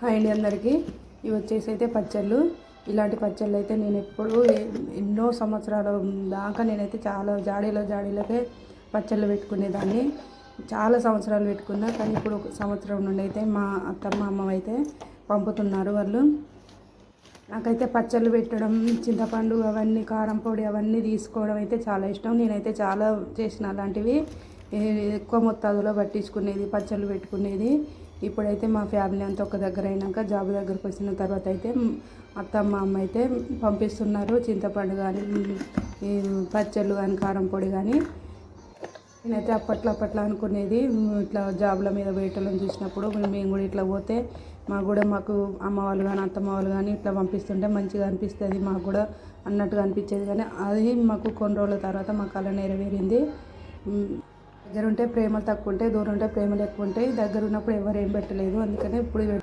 Hi అండి అందరికీ. ఇవి వచ్చేసి అయితే పచ్చళ్ళు. ఇలాంటి పచ్చళ్ళు అయితే నేను ఎప్పుడు ఎన్నో సంవత్సరాల దాకా నేనైతే చాలా జాడీలో జాడీలకే పచ్చళ్ళు పెట్టుకునేదాన్ని. చాలా సంవత్సరాలు పెట్టుకున్నా కానీ ఇప్పుడు ఒక సంవత్సరం నుండి అయితే మా అత్తమ్మ అమ్మ అయితే పంపుతున్నారు వాళ్ళు. నాకైతే పచ్చళ్ళు పెట్టడం చింతపండు అవన్నీ కారం పొడి అవన్నీ తీసుకోవడం అయితే చాలా ఇష్టం. నేనైతే చాలా చేసిన అలాంటివి. ఎక్కువ మొత్తాదులో పట్టించుకునేది పచ్చళ్ళు పెట్టుకునేది. ఇప్పుడైతే మా ఫ్యామిలీ అంతా ఒక దగ్గర అయినాక జాబ్ దగ్గరకు వచ్చిన తర్వాత అయితే అత్త మా అమ్మ అయితే పంపిస్తున్నారు. చింతపండు కానీ ఈ పచ్చళ్ళు కానీ కారం పొడి కానీ. నేనైతే అప్పట్లో అప్పట్లో అనుకునేది ఇట్లా జాబ్ల మీద వేయటం చూసినప్పుడు మేము కూడా ఇట్లా పోతే మాకు కూడా మాకు అమ్మ వాళ్ళు కానీ అత్తమ్మ వాళ్ళు కానీ ఇట్లా పంపిస్తుంటే మంచిగా అనిపిస్తుంది మాకు కూడా అన్నట్టుగా అనిపించేది. కానీ అది మాకు కొన్ని రోజుల తర్వాత మా కళ నెరవేరింది. దగ్గర ఉంటే ప్రేమలు తక్కువ ఉంటాయి దూరం ఉంటే ప్రేమలు ఎక్కువ ఉంటాయి దగ్గర ఉన్నప్పుడు ఎవరు ఏం పెట్టలేదు అందుకనే ఇప్పుడు